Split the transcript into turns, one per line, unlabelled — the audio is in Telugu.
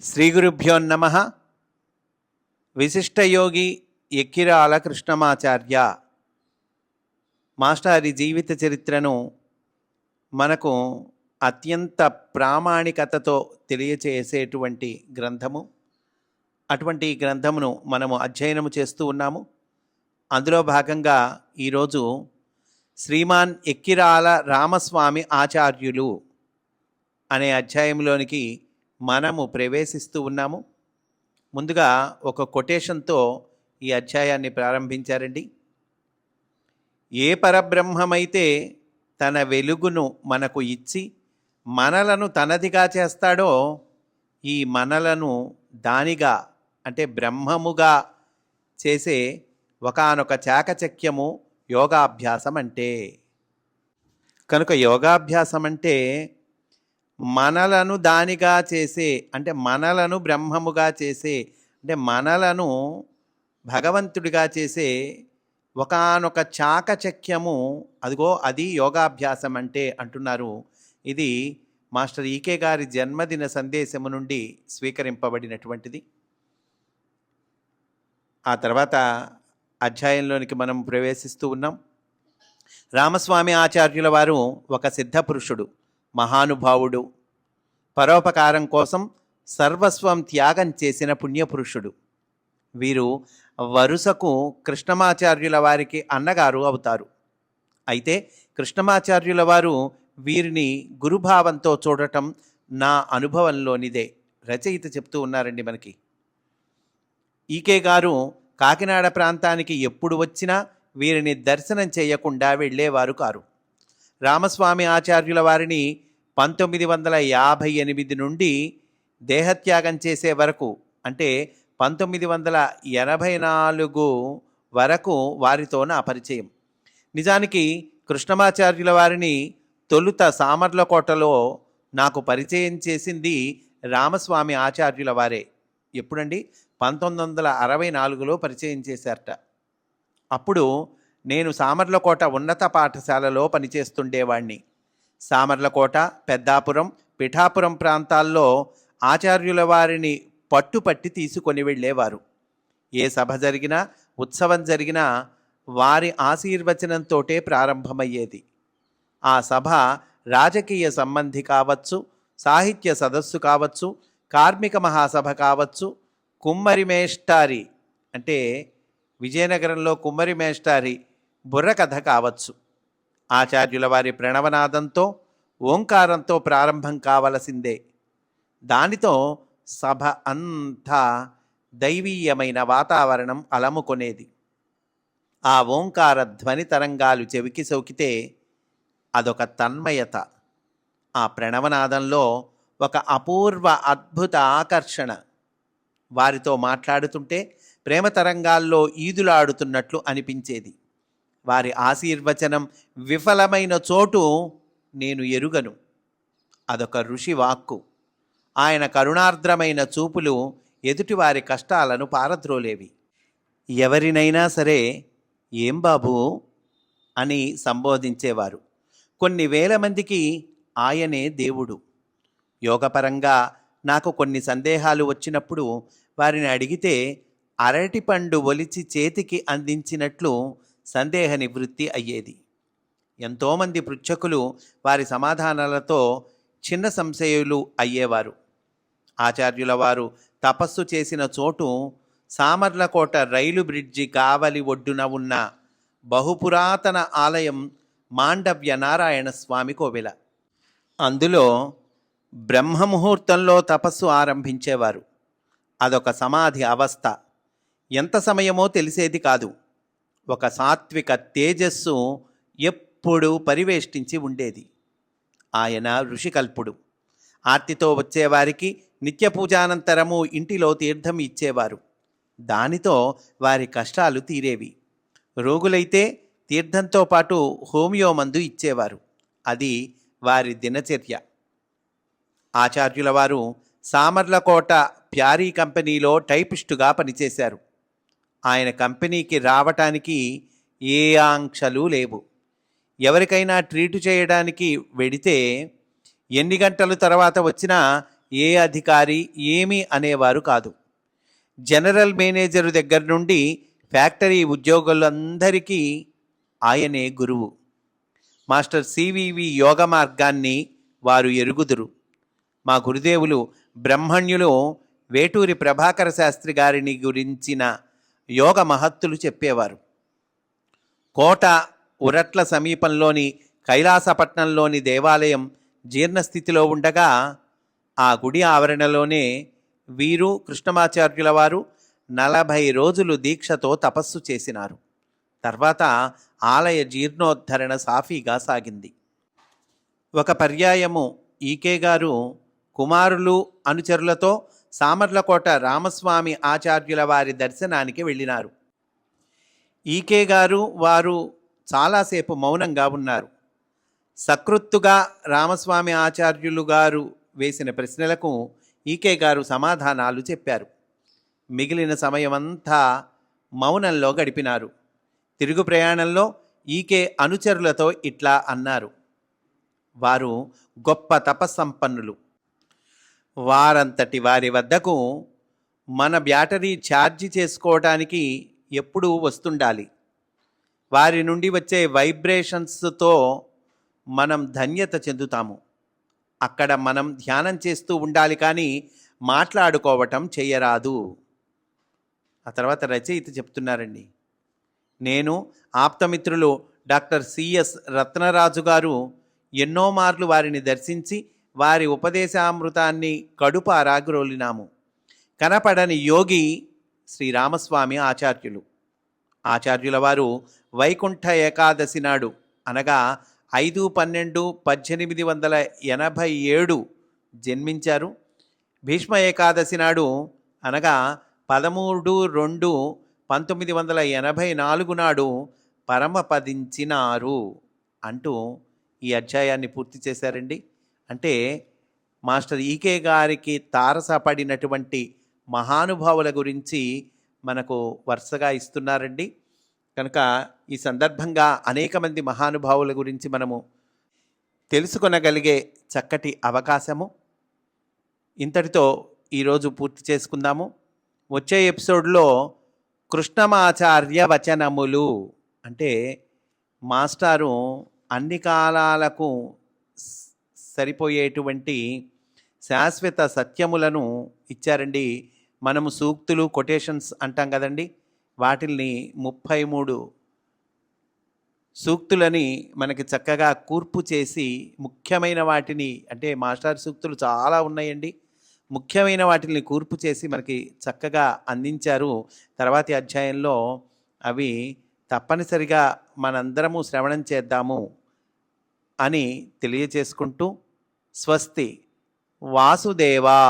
శ్రీ గురుభ్యో నమ విశిష్టయోగి ఎక్కిరాల కృష్ణమాచార్య మాస్టారి జీవిత చరిత్రను మనకు అత్యంత ప్రామాణికతతో తెలియచేసేటువంటి గ్రంథము. అటువంటి గ్రంథమును మనము అధ్యయనము చేస్తూ ఉన్నాము. అందులో భాగంగా ఈరోజు శ్రీమాన్ ఎక్కిరాల రామస్వామి ఆచార్యులు అనే అధ్యాయంలోనికి మనము ప్రవేశిస్తూ ఉన్నాము. ముందుగా ఒక కొటేషన్తో ఈ అధ్యాయాన్ని ప్రారంభించారండి. ఏ పరబ్రహ్మమైతే తన వెలుగును మనకు ఇచ్చి మనలను తనదిగా చేస్తాడో ఈ మనలను దానిగా అంటే బ్రహ్మముగా చేసే ఒకనొక చాకచక్యము యోగాభ్యాసం అంటే కనుక యోగాభ్యాసం అంటే మనలను దానిగా చేసే అంటే మనలను బ్రహ్మముగా చేసే అంటే మనలను భగవంతుడిగా చేసే ఒకానొక చాకచక్యము అదిగో అది యోగాభ్యాసం అంటే అంటున్నారు. ఇది మాస్టర్ ఈకే గారి జన్మదిన సందేశము నుండి స్వీకరింపబడినటువంటిది. ఆ తర్వాత అధ్యాయంలోనికి మనం ప్రవేశిస్తూ ఉన్నాం. రామస్వామి ఆచార్యుల వారు ఒక సిద్ధపురుషుడు. మహానుభావుడు. పరోపకారం కోసం సర్వస్వం త్యాగం చేసిన పుణ్యపురుషుడు. వీరు వరుసకు కృష్ణమాచార్యుల వారికి అన్నగారు అవుతారు. అయితే కృష్ణమాచార్యుల వారు వీరిని గురుభావంతో చూడటం నా అనుభవంలోనిదే. రచయిత చెప్తూ ఉన్నారండి మనకి. ఈకే గారు కాకినాడ ప్రాంతానికి ఎప్పుడు వచ్చినా వీరిని దర్శనం చేయకుండా వెళ్ళేవారు కారు. రామస్వామి ఆచార్యుల వారిని పంతొమ్మిది వందల యాభై ఎనిమిది నుండి దేహత్యాగం చేసే వరకు అంటే పంతొమ్మిది వందల ఎనభై నాలుగు వరకు వారితో నా పరిచయం నిజానికి కృష్ణమాచార్యుల వారిని తొలుత సామర్లకోటలో నాకు పరిచయం చేసింది రామస్వామి ఆచార్యుల వారే. ఎప్పుడండి? పంతొమ్మిది వందల అరవై నాలుగులో పరిచయం చేశారట. అప్పుడు నేను సామర్లకోట ఉన్నత పాఠశాలలో పనిచేస్తుండేవాణ్ణి. సామర్లకోట పెద్దాపురం పిఠాపురం ప్రాంతాల్లో ఆచార్యుల వారిని పట్టుపట్టి తీసుకొని వెళ్ళేవారు. ఏ సభ జరిగినా ఉత్సవం జరిగినా వారి ఆశీర్వచనంతోటే ప్రారంభమయ్యేది. ఆ సభ రాజకీయ సంబంధి కావచ్చు సాహిత్య సదస్సు కావచ్చు కార్మిక మహాసభ కావచ్చు కుమ్మరి మేష్టారి అంటే విజయనగరంలో కుమ్మరి మేష్టారి బుర్రకథ కావచ్చు. ఆచార్యుల వారి ప్రణవనాదంతో ఓంకారంతో ప్రారంభం కావలసిందే. దానితో సభ అంతా దైవీయమైన వాతావరణం అలముకొనేది. ఆ ఓంకార ధ్వని తరంగాలు చెవికి సోకితే అదొక తన్మయత. ఆ ప్రణవనాదంలో ఒక అపూర్వ అద్భుత ఆకర్షణ. వారితో మాట్లాడుతుంటే ప్రేమ తరంగాల్లో ఈదులాడుతున్నట్లు అనిపించేది. వారి ఆశీర్వచనం విఫలమైన చోటు నేను ఎరుగను. అదొక ఋషి వాక్కు. ఆయన కరుణార్ద్రమైన చూపులు ఎదుటివారి కష్టాలను పారద్రోలేవి. ఎవరినైనా సరే ఏం బాబు అని సంబోధించేవారు. కొన్ని వేల మందికి ఆయనే దేవుడు. యోగపరంగా నాకు కొన్ని సందేహాలు వచ్చినప్పుడు వారిని అడిగితే అరటిపండు ఒలిచి చేతికి అందించినట్లు సందేహ నివృత్తి అయ్యేది. ఎంతోమంది పృచ్ఛకులు వారి సమాధానాలతో చిన్న సంశయులు అయ్యేవారు. ఆచార్యుల వారు తపస్సు చేసిన చోటు సామర్లకోట రైలు బ్రిడ్జి కావలి ఒడ్డున ఉన్న బహుపురాతన ఆలయం మాండవ్య నారాయణ స్వామి కోవెల. అందులో బ్రహ్మముహూర్తంలో తపస్సు ఆరంభించేవారు. అదొక సమాధి అవస్థ. ఎంత సమయమో తెలిసేది కాదు. ఒక సాత్విక తేజస్సు ఎప్పుడు పరివేష్టించి ఉండేది. ఆయన ఋషికల్పుడు. ఆర్తితో వచ్చేవారికి నిత్య పూజానంతరము ఇంటిలో తీర్థం ఇచ్చేవారు. దానితో వారి కష్టాలు తీరేవి. రోగులైతే తీర్థంతో పాటు హోమియో మందు ఇచ్చేవారు. అది వారి దినచర్య. ఆచార్యుల వారు సామర్లకోట ప్యారీ కంపెనీలో టైపిస్టుగా పనిచేశారు. ఆయన కంపెనీకి రావటానికి ఏ ఆంక్షలు లేవు. ఎవరికైనా ట్రీటు చేయడానికి వెడితే ఎన్ని గంటల తర్వాత వచ్చినా ఏ అధికారి ఏమీ అనేవారు కాదు. జనరల్ మేనేజరు దగ్గర నుండి ఫ్యాక్టరీ ఉద్యోగులందరికీ ఆయనే గురువు. మాస్టర్ సివివి యోగ మార్గాన్ని వారు ఎరుగుదురు. మా గురుదేవులు బ్రహ్మణ్యులు వేటూరి ప్రభాకర శాస్త్రి గారిని గురించిన యోగ మహత్తులు చెప్పేవారు. కోట ఉరట్ల సమీపంలోని కైలాసపట్నంలోని దేవాలయం జీర్ణస్థితిలో ఉండగా ఆ గుడి ఆవరణలోనే వీరు కృష్ణమాచార్యుల వారు నలభై రోజులు దీక్షతో తపస్సు చేసినారు. తర్వాత ఆలయ జీర్ణోద్ధరణ సాఫీగా సాగింది. ఒక పర్యాయము ఈకే గారు కుమారులు అనుచరులతో సామర్లకోట రామస్వామి ఆచార్యుల వారి దర్శనానికి వెళ్ళినారు. ఈకే గారు వారు చాలాసేపు మౌనంగా ఉన్నారు. సకృత్తుగా రామస్వామి ఆచార్యులు గారు వేసిన ప్రశ్నలకు ఈకే గారు సమాధానాలు చెప్పారు. మిగిలిన సమయమంతా మౌనంలో గడిపినారు. తిరుగు ప్రయాణంలో ఈకే అనుచరులతో ఇట్లా అన్నారు. వారు గొప్ప తపస్సంపన్నులు. వారంతటి వారి వద్దకు మన బ్యాటరీ ఛార్జ్ చేసుకోవడానికి ఎప్పుడూ వస్తుండాలి. వారి నుండి వచ్చే వైబ్రేషన్స్తో మనం ధన్యత చెందుతాము. అక్కడ మనం ధ్యానం చేస్తూ ఉండాలి కానీ మాట్లాడుకోవటం చేయరాదు. ఆ తర్వాత రచయిత చెప్తున్నారండి. నేను ఆప్తమిత్రులు డాక్టర్ సిఎస్ రత్నరాజు గారు ఎన్నో మార్లు వారిని దర్శించి వారి ఉపదేశామృతాన్ని కడుపు అరాగ్రోలినాము కనపడని యోగి శ్రీరామస్వామి ఆచార్యులు. ఆచార్యుల వారు వైకుంఠ ఏకాదశి నాడు అనగా ఐదు పన్నెండు పద్దెనిమిది వందల ఎనభై ఏడు జన్మించారు. భీష్మ ఏకాదశి నాడు అనగా పదమూడు రెండు పంతొమ్మిది వందల ఎనభై నాలుగు నాడు పరమపదించినారు అంటూ ఈ అధ్యాయాన్ని పూర్తి చేశారండి. అంటే మాస్టర్ ఈకే గారికి తారసపడినటువంటి మహానుభావుల గురించి మనకు వరుసగా ఇస్తున్నారండి. కనుక ఈ సందర్భంగా అనేక మంది మహానుభావుల గురించి మనము తెలుసుకొనగలిగే చక్కటి అవకాశము. ఇంతటితో ఈరోజు పూర్తి చేసుకుందాము. వచ్చే ఎపిసోడ్లో కృష్ణమాచార్య వచనములు అంటే మాస్టారు అన్ని కాలాలకు సరిపోయేటువంటి శాశ్వత సత్యములను ఇచ్చారండి. మనము సూక్తులు కొటేషన్స్ అంటాం కదండి. వాటిల్ని ముప్పై మూడు సూక్తులని మనకి చక్కగా కూర్పు చేసి ముఖ్యమైన వాటిని అంటే మాస్టర్ సూక్తులు చాలా ఉన్నాయండి. ముఖ్యమైన వాటిని కూర్పు చేసి మనకి చక్కగా అందించారు. తర్వాతి అధ్యాయంలో అవి తప్పనిసరిగా మనందరము శ్రవణం చేద్దాము అని తెలియచేసుకుంటూ స్వస్తి వాసుదేవా